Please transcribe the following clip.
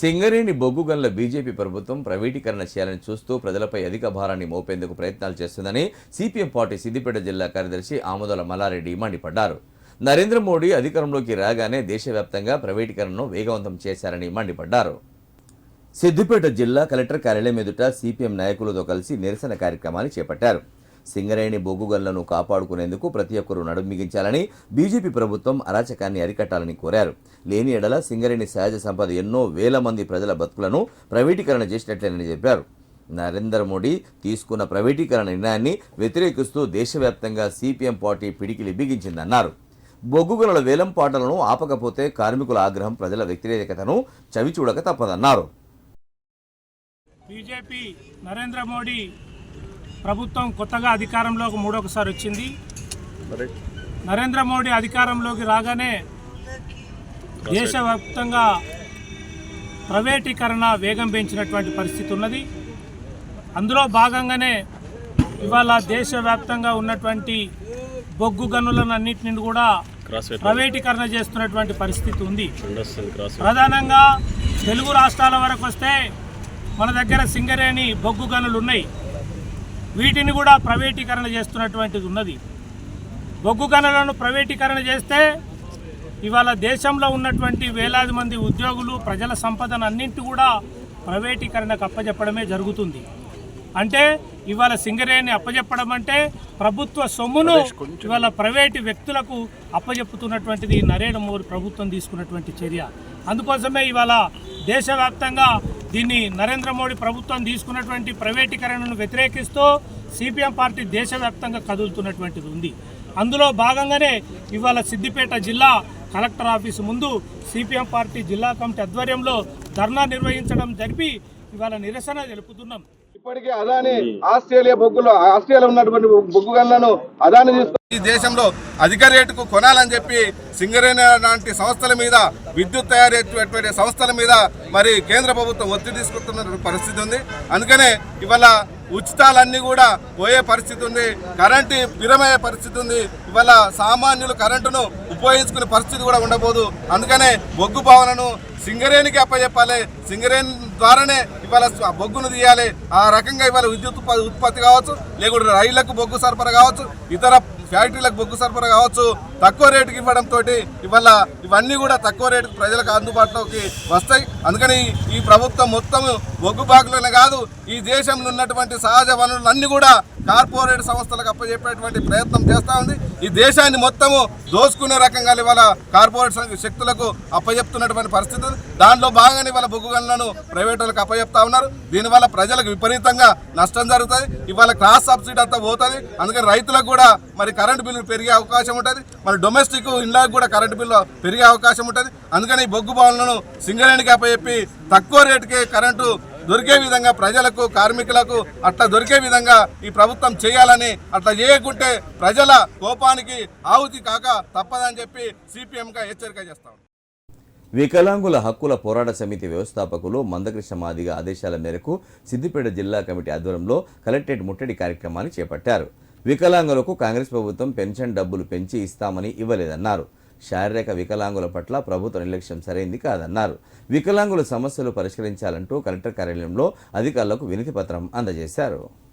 Singareni బొగ్గుగన్ల BJP ప్రభుత్వం ప్రైవేటీకరణ చేయాలని చూస్తూ ప్రజలపై అధిక భారాన్ని మోపేందుకు ప్రయత్నాలు చేస్తుందని సిపిఎం పార్టీ సిద్దిపేట జిల్లా కార్యదర్శి ఆమోదల మల్లారెడ్డి మండిపడ్డారు. నరేంద్ర మోడీ అధికారంలోకి రాగానే దేశవ్యాప్తంగా ప్రైవేటీకరణను వేగవంతం చేశారని మండిపడ్డారు. సిద్దిపేట జిల్లా కలెక్టర్ కార్యాలయం ఎదుట సిపిఎం నాయకులతో కలిసి నిరసన కార్యక్రమాన్ని చేపట్టారు. సింగరేణి బొగ్గుగల్లను కాపాడుకునేందుకు ప్రతి ఒక్కరూ నడుమిగించాలని బీజేపీ ప్రభుత్వం అరాచకాన్ని అరికట్టాలని కోరారు. లేని ఎడల సింగరేణి సహజ సంపద ఎన్నో వేల మంది ప్రజల బతుకులను ప్రైవేటీకరణ చేసినట్లేనని చెప్పారు. నరేంద్ర మోడీ తీసుకున్న ప్రైవేటీకరణ నిర్ణయాన్ని వ్యతిరేకిస్తూ దేశవ్యాప్తంగా సిపిఎం పార్టీ పిడికిలి బిగించిందన్నారు. బొగ్గుగల వేలం పాటలను ఆపకపోతే కార్మికుల ఆగ్రహం ప్రజల వ్యతిరేకతను చవిచూడక తప్పదన్నారు. బీజేపీ నరేంద్ర మోడీ ప్రభుత్వం కొత్తగా అధికారంలోకి మూడొకసారి వచ్చింది. నరేంద్ర మోడీ అధికారంలోకి రాగానే దేశవ్యాప్తంగా ప్రైవేటీకరణ వేగం పెంచినటువంటి పరిస్థితి ఉన్నది. అందులో భాగంగానే ఇవాళ దేశవ్యాప్తంగా ఉన్నటువంటి బొగ్గు గనులను అన్నింటిని కూడా ప్రైవేటీకరణ చేస్తున్నటువంటి పరిస్థితి ఉంది. ప్రధానంగా తెలుగు రాష్ట్రాల వరకు వస్తే మన దగ్గర సింగరేణి బొగ్గు గనులు ఉన్నాయి వీటిని కూడా ప్రైవేటీకరణ చేస్తున్నటువంటిది ఉన్నది. బొగ్గు గనులను ప్రైవేటీకరణ చేస్తే ఇవాళ దేశంలో ఉన్నటువంటి వేలాది మంది ఉద్యోగులు ప్రజల సంపదను అన్నింటి కూడా ప్రైవేటీకరణకు అప్పజెప్పడమే జరుగుతుంది. అంటే ఇవాళ సింగరేణి అప్పజెప్పడం అంటే ప్రభుత్వ సొమ్మును ఇవాళ ప్రైవేటు వ్యక్తులకు అప్పజెప్పుతున్నటువంటిది నరేంద్ర మోడీ ప్రభుత్వం తీసుకున్నటువంటి చర్య. అందుకోసమే ఇవాళ దేశవ్యాప్తంగా దీన్ని నరేంద్ర మోడీ ప్రభుత్వం తీసుకున్నటువంటి ప్రైవేటీకరణను వ్యతిరేకిస్తూ సిపిఎం పార్టీ దేశవ్యాప్తంగా కదులుతున్నటువంటిది ఉంది. అందులో భాగంగానే ఇవాళ సిద్దిపేట జిల్లా కలెక్టర్ ఆఫీసు ముందు సిపిఎం పార్టీ జిల్లా కమిటీ ఆధ్వర్యంలో ధర్నా నిర్వహించడం జరిపి ఇవాళ నిరసన తెలుపుతున్నాం. ఇప్పటికే అదాని ఆస్ట్రేలియా బొగ్గులో ఆస్ట్రేలియా ఉన్నటువంటి బొగ్గు గన్లను అదాని ఈ దేశంలో అధిక రేటుకు కొనాలని చెప్పి సింగరేణ లాంటి సంస్థల మీద విద్యుత్ తయారు సంస్థల మీద మరి కేంద్ర ప్రభుత్వం ఒత్తిడి తీసుకుంటున్న పరిస్థితి ఉంది. అందుకనే ఇవాళ ఉచితాలన్నీ కూడా పోయే పరిస్థితి ఉంది. కరెంటు విరమయ్యే పరిస్థితి ఉంది. ఇవాళ సామాన్యులు కరెంటును ఉపయోగించుకునే పరిస్థితి కూడా ఉండబోదు. అందుకనే బొగ్గు భావనను సింగరేణికి అప్పచెప్పాలి. సింగరేణి ద్వారానే ఇవాళ బొగ్గును తీయాలి. ఆ రకంగా ఇవాళ విద్యుత్ ఉత్పత్తి కావచ్చు లేకుంటే రైళ్ళకు బొగ్గు సరఫరా కావచ్చు ఇతర ఫ్యాక్టరీలకు బొగ్గు సరఫరా కావచ్చు తక్కువ రేటుకి ఇవ్వడం తోటి ఇవాళ ఇవన్నీ కూడా తక్కువ రేటుకి ప్రజలకు అందుబాటులోకి వస్తాయి. అందుకని ఈ- ఈ ప్రభుత్వం మొత్తం బొగ్గు బాకులనే కాదు ఈ దేశంలో ఉన్నటువంటి సహజ వనరులన్నీ కూడా కార్పొరేట్ సంస్థలకు అప్పచెప్పేటువంటి ప్రయత్నం చేస్తూ ఉంది. ఈ దేశాన్ని మొత్తము దోసుకునే రకంగా ఇవాళ కార్పొరేట్ శక్తులకు అప్పజెప్తున్నటువంటి పరిస్థితి దానిలో భాగంగానే ఇవాళ బొగ్గు గనులను ప్రైవేట్ వాళ్ళకి అప్పజెప్తా ఉన్నారు. దీనివల్ల ప్రజలకు విపరీతంగా నష్టం జరుగుతుంది. ఇవాళ క్రాస్ సబ్సిడీ అంతా పోతుంది. అందుకని రైతులకు కూడా మరి కరెంటు బిల్లు పెరిగే అవకాశం ఉంటుంది. మరి డొమెస్టిక్ ఇండ్లకు కూడా కరెంటు బిల్లు పెరిగే అవకాశం ఉంటుంది. అందుకని ఈ బొగ్గు భవన్లను సింగరేణికి అప్పచెప్పి తక్కువ రేటుకే కరెంటు దొరికే విధంగా ప్రజలకు కార్మికులకు అట్లా దొరికే విధంగా ఈ ప్రభుత్వం చేయాలని అట్లా చేయకుంటే ప్రజల కోపానికి ఆహుతి కాక తప్పదని చెప్పి సిపిఎంగా హెచ్చరిక చేస్తాం వికలాంగుల హక్కుల పోరాట సమితి వ్యవస్థాపకులు మందకృష్ణ మాదిగ ఆదేశాల మేరకు సిద్దిపేట జిల్లా కమిటీ ఆధ్వర్యంలో కలెక్టరేట్ ముట్టడి కార్యక్రమాన్ని చేపట్టారు. వికలాంగులకు కాంగ్రెస్ ప్రభుత్వం పెన్షన్ డబ్బులు పెంచి ఇస్తామని ఇవ్వలేదన్నారు. శారీరక వికలాంగుల పట్ల ప్రభుత్వ నిర్లక్ష్యం సరైంది కాదన్నారు. వికలాంగుల సమస్యలు పరిష్కరించాలంటూ కలెక్టర్ కార్యాలయంలో అధికారులకు వినతి పత్రం అందజేశారు.